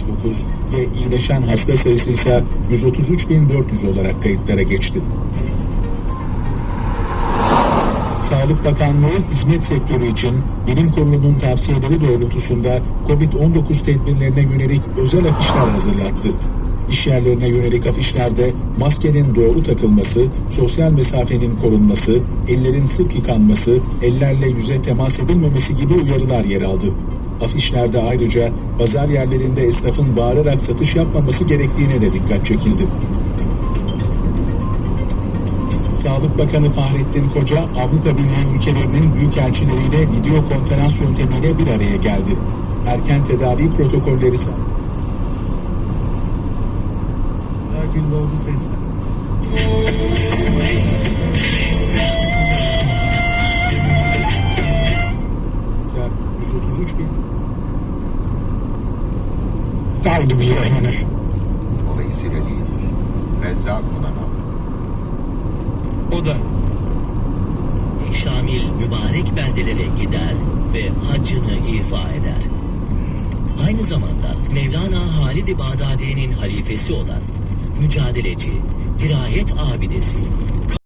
69 ve iyileşen hasta sayısı ise 133.400 olarak kayıtlara geçti. Sağlık Bakanlığı hizmet sektörü için bilim kurulunun tavsiyeleri doğrultusunda COVID-19 tedbirlerine yönelik özel afişler hazırlattı. İş yerlerine yönelik afişlerde maskenin doğru takılması, sosyal mesafenin korunması, ellerin sık yıkanması, ellerle yüze temas edilmemesi gibi uyarılar yer aldı. Afişlerde ayrıca pazar yerlerinde esnafın bağırarak satış yapmaması gerektiğine de dikkat çekildi. Sağlık Bakanı Fahrettin Koca, Avrupa Birliği ülkelerinin büyükelçileriyle video konferans yöntemiyle bir araya geldi. Erken tedavi protokolleri sa- Gündoğdu sesler. 133 bin Kaldı bize inanır. Dolayısıyla değildir. Rezzak olan Allah. O da Şamil mübarek beldelere gider ve haccını ifa eder. Aynı zamanda Mevlana Halid-i Bağdadi'nin halifesi olan mücadeleci, dirayet abidesi,